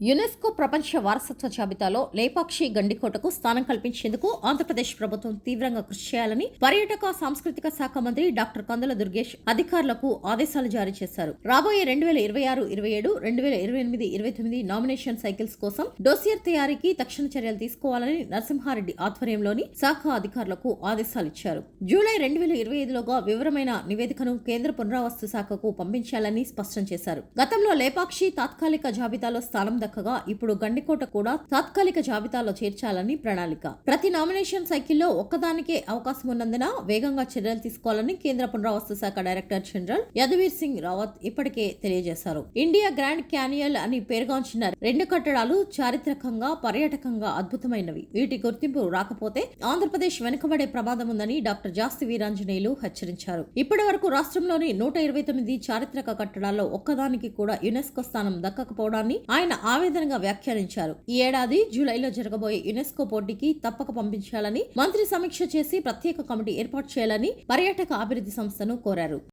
UNESCO ప్రపంచ వారసత్వ జాబితాలో లేపాక్షి గండికోటకు స్థానం కల్పించేందుకు ఆంధ్రప్రదేశ్ ప్రభుత్వం తీవ్రంగా కృషి చేయాలని పర్యాటక సాంస్కృతిక శాఖ మంత్రి డాక్టర్ కందుల దుర్గేష్ అధికారులకు ఆదేశాలు జారీ చేశారు. రాబోయే రెండు వేల ఇరవై ఆరు ఇరవై ఏడు రెండు వేల ఇరవై ఎనిమిది ఇరవై తొమ్మిది నామినేషన్ సైకిల్స్ కోసం డోసియర్ తయారీకి తక్షణ చర్యలు తీసుకోవాలని నరసింహారెడ్డి ఆధ్వర్యంలోని శాఖ అధికారులకు ఆదేశాలు ఇచ్చారు. జూలై రెండు వేల ఇరవై ఐదులోగా వివరమైన నివేదికను కేంద్ర పునరావాస్తు శాఖకు పంపించాలని స్పష్టం చేశారు. గతంలో లేపాక్షి తాత్కాలిక జాబితాలో స్థానం దక్కగా ఇప్పుడు గండికోట కూడా తాత్కాలిక జాబితాలో చేర్చాలని ప్రణాళిక. ప్రతి నామినేషన్ సైకిల్లో ఒక్కదానికే అవకాశం ఉన్నందున వేగంగా చర్యలు తీసుకోవాలని కేంద్ర పునరావాస శాఖ డైరెక్టర్ జనరల్ యదువీర్ సింగ్ రావత్ ఇప్పటికే తెలియజేశారు. ఇండియా గ్రాండ్ క్యానియల్ అని పేరుగాంచిన రెండు కట్టడాలు చారిత్రకంగా పర్యాటకంగా అద్భుతమైనవి. వీటి గుర్తింపు రాకపోతే ఆంధ్రప్రదేశ్ వెనుకబడే ప్రమాదం ఉందని డాక్టర్ జాస్తి వీరాంజనేయులు హెచ్చరించారు. ఇప్పటి వరకు రాష్ట్రంలోని నూట ఇరవై తొమ్మిది చారిత్రక కట్టడాల్లో ఒక్కదానికి కూడా యునెస్కో స్థానం దక్కకపోవడాన్ని ఆయన ఆవేదనగా వ్యాఖ్యానించారు. ఈ ఏడాది జూలైలో జరగబోయే యునెస్కో పోటీకి తప్పక పంపించాలని మంత్రి సమీక్ష చేసి ప్రత్యేక కమిటీ ఏర్పాటు చేయాలని పర్యాటక అభివృద్ధి సంస్థను కోరారు.